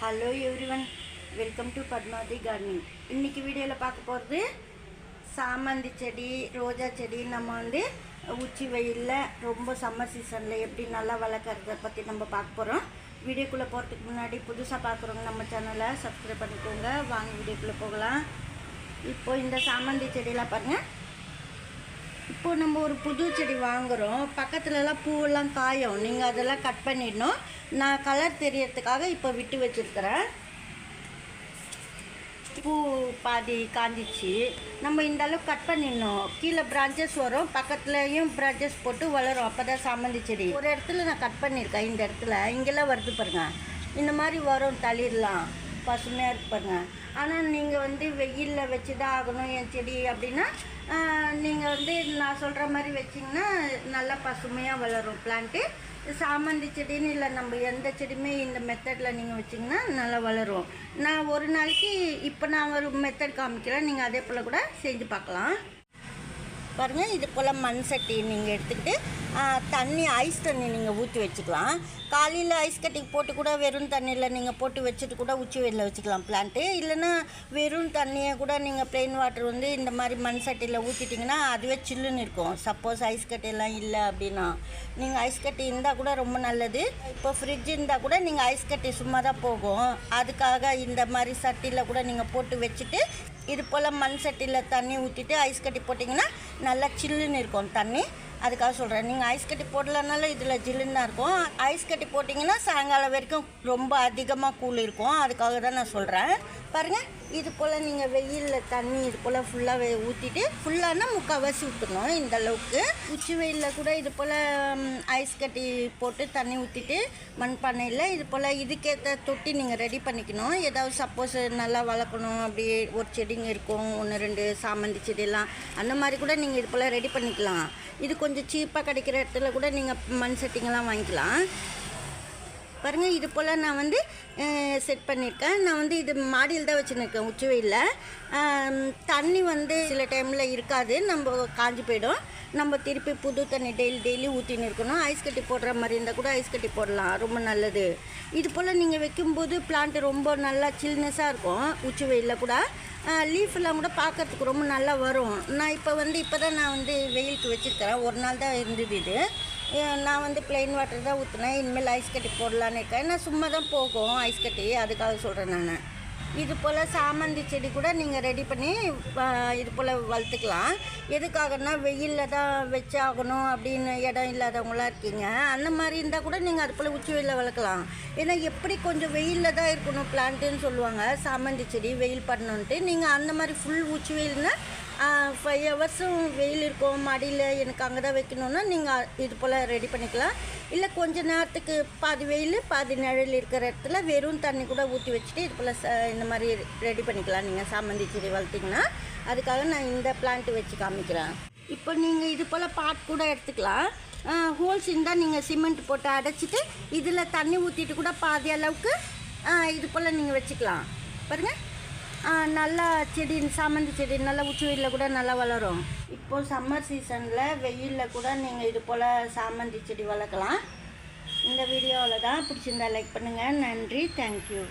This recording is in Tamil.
Hello everyone welcome to Padmavati gardening இன்றைக்கி வீடியோவில் பார்க்க போகிறது சாமந்தி செடி ரோஜா செடி. நம்ம வந்து உச்சி வெயிலில் ரொம்ப சம்மர் சீசனில் எப்படி நல்லா வளர்க்குறத பற்றி நம்ம பார்க்க போகிறோம் வீடியோக்குள்ளே போகிறதுக்கு முன்னாடி புதுசாக பார்க்குறவங்க நம்ம சேனலை சப்ஸ்கிரைப் பண்ணிக்கோங்க. வாங்க வீடியோக்குள்ளே போகலாம். இப்போ இந்த சாமந்தி செடியெல்லாம் பாருங்கள் இப்போ நம்ம ஒரு புது செடி வாங்குகிறோம் பக்கத்துலலாம் பூவெல்லாம் காயும். நீங்கள் அதெல்லாம் கட் பண்ணிடணும். நான் கலர் தெரியறதுக்காக இப்போ விட்டு வச்சுருக்கிறேன். பூ பாதி காஞ்சிச்சு. நம்ம இந்த அளவுக்கு கட் பண்ணிடணும். கீழே பிரான்ச்சஸ் வரும். பக்கத்துலேயும் பிரான்ச்சஸ் போட்டு வளரும். அப்போ தான் சாமந்தி செடி. ஒரு இடத்துல நான் கட் பண்ணியிருக்கேன். இந்த இடத்துல இங்கெல்லாம் வருது பாருங்க. இந்த மாதிரி வரும் தளிர்லாம். பசுமையாக இருப்பாங்க ஆனால் நீங்கள் வந்து வெயிலில் வச்சு தான் ஆகணும் என் செடி அப்படின்னா நீங்கள் வந்து நான் சொல்கிற மாதிரி வச்சிங்கன்னா நல்லா பசுமையாக வளரும். பிளான்ட்டு சாமந்தி செடின்னு இல்லை நம்ம எந்த செடியுமே இந்த மெத்தடில் நீங்கள் வச்சிங்கன்னா நல்லா வளரும். நான் ஒரு நாளைக்கு இப்போ நான் ஒரு மெத்தட் காமிக்கிறேன். நீங்கள் அதே போல் கூட செஞ்சு பார்க்கலாம். பாருங்கள் இது போல் மண் சட்டி நீங்கள் எடுத்துக்கிட்டு தண்ணி ஐஸ் தண்ணி நீங்கள் ஊற்றி வச்சுக்கலாம். காலையில் ஐஸ் கட்டி போட்டு கூட வெறும் தண்ணியில் நீங்கள் போட்டு வச்சுட்டு கூட உச்சி வெயிலில் வச்சுக்கலாம் பிளான்ட்டு இல்லைன்னா வெறும் தண்ணியை கூட நீங்கள் ப்ளெயின் வாட்டர் வந்து இந்த மாதிரி மண் சட்டியில் ஊற்றிட்டிங்கன்னா அதுவே சில்லுன்னு இருக்கும் சப்போஸ் ஐஸ் கட்டியெல்லாம் இல்லை அப்படின்னா. நீங்கள் ஐஸ் கட்டி இருந்தால் கூட ரொம்ப நல்லது. இப்போ ஃப்ரிட்ஜ் இருந்தால் கூட நீங்கள் ஐஸ் கட்டி சும்மா தான் போகும். அதுக்காக இந்த மாதிரி சட்டியில் கூட நீங்கள் போட்டு வச்சுட்டு இது போல் மண் சட்டியில் தண்ணி ஊற்றிட்டு ஐஸ் கட்டி போட்டிங்கன்னா நல்லா சில்லுன்னு இருக்கும் தண்ணி. அதுக்காக சொல்கிறேன் நீங்கள் ஐஸ் கட்டி போடலனாலும் இதில் ஜில்லுன்னு தான் இருக்கும். ஐஸ் கட்டி போட்டிங்கன்னா சாயங்காலம் வரைக்கும் ரொம்ப அதிகமாக கூழ் இருக்கும். அதுக்காக தான் நான் சொல்கிறேன் பாருங்கள் இது போல் நீங்கள் வெயிலில் தண்ணி இது போல் ஃபுல்லாக ஊற்றிட்டு ஃபுல்லானா முக்கால்வாசி ஊற்றணும் இந்த அளவுக்கு. உச்சி வெயிலில் கூட இது போல் ஐஸ் கட்டி போட்டு தண்ணி ஊற்றிட்டு மண்பானையில் இது போல் இதுக்கேற்ற தொட்டி நீங்கள் ரெடி பண்ணிக்கணும். ஏதாவது சப்போஸ் நல்லா வளர்க்கணும் அப்படி ஒரு செடிங்க இருக்கும் ஒன்று ரெண்டு சாமந்தி செடியெல்லாம் அந்த மாதிரி கூட நீங்கள் இது போல் ரெடி பண்ணிக்கலாம். இது கொஞ்சம் சீப்பாக கிடைக்கிற இடத்துல கூட நீங்கள் மண் செட்டிங்கெல்லாம் வாங்கிக்கலாம். பாருங்கள் இது போல் நான் வந்து செட் பண்ணியிருக்கேன் நான் வந்து இது மாடியில் தான் வச்சுருக்கேன் உச்சுவையில் வெயிலில். தண்ணி வந்து சில டைமில் இருக்காது நம்ம காஞ்சி போயிடும். நம்ம திருப்பி புது தண்ணி டெய்லி டெய்லி ஊற்றின்னு இருக்கணும். ஐஸ் கட்டி போடுற மாதிரி இருந்தால் கூட ஐஸ் கட்டி போடலாம். ரொம்ப நல்லது. இது போல் நீங்கள் வைக்கும்போது பிளான்ட் ரொம்ப நல்லா சில்னஸாக இருக்கும் உச்சி வெயிலில் கூட. லீஃப்லாம் கூட பார்க்கறதுக்கு ரொம்ப நல்லா வரும். நான் இப்போ வந்து இப்போ தான் நான் வந்து வெயிலுக்கு வச்சுருக்கிறேன் ஒரு நாள் தான் இருந்தது இது. நான் வந்து பிளெயின் வாட்டர் தான் ஊற்றுனேன் இனிமேல் ஐஸ் கட்டி போடலான்னு இருக்கேன். நான் சும்மா தான் போகும் ஐஸ் கட்டி. அதுக்காக சொல்கிறேன் நான். இது போல் சாமந்தி செடி கூட நீங்கள் ரெடி பண்ணி இது போல் வளர்த்துக்கலாம். எதுக்காகனா வெயிலில் தான் வச்சாகணும் அப்படின்னு இடம் இல்லாதவங்களாம் இருக்கீங்க. அந்த மாதிரி இருந்தால் கூட நீங்கள் அது போல் உச்சி வெயிலில் வளர்க்கலாம். ஏன்னா எப்படி கொஞ்சம் வெயிலில் தான் இருக்கணும் பிளான்ட்டுன்னு சொல்லுவாங்க. சாமந்தி செடி வெயில் பண்ணணுன்ட்டு. நீங்கள் அந்த மாதிரி ஃபுல் உச்சி வெயில்னா ஃபைவ் ஹவர்ஸும் வெயில் இருக்கும் மடியில் எனக்கு அங்கே தான் வைக்கணுன்னா நீங்கள் இது போல் ரெடி பண்ணிக்கலாம். இல்லை கொஞ்ச நேரத்துக்கு பாதி வெயில் பாதி நிழல் இருக்கிற இடத்துல வெறும் தண்ணி கூட ஊற்றி வச்சுட்டு இது போல் ச- இந்த மாதிரி ரெடி பண்ணிக்கலாம். நீங்கள் சாமந்தி செடி வளர்த்திங்கன்னா அதுக்காக நான் இந்த பிளான்ட் வச்சு காமிக்கிறேன். இப்போ நீங்கள் இது போல் பாட் கூட எடுத்துக்கலாம். ஹோல்ஸ் இருந்தால் நீங்கள் சிமெண்ட் போட்டு அடைச்சிட்டு இதில் தண்ணி ஊற்றிட்டு கூட பாதி அளவுக்கு இது போல் நீங்கள் வச்சுக்கலாம். பாருங்கள் நல்லா செடி சாமந்தி செடி நல்லா உச்சி வெயிலில் கூட நல்லா வளரும். இப்போ சம்மர் சீசனில் வெயிலில் கூட நீங்கள் இது போல் சாமந்தி செடி வளர்க்கலாம். இந்த வீடியோவில் தான் பிடிச்சிருந்தா லைக் பண்ணுங்கள் நன்றி. தேங்க்யூ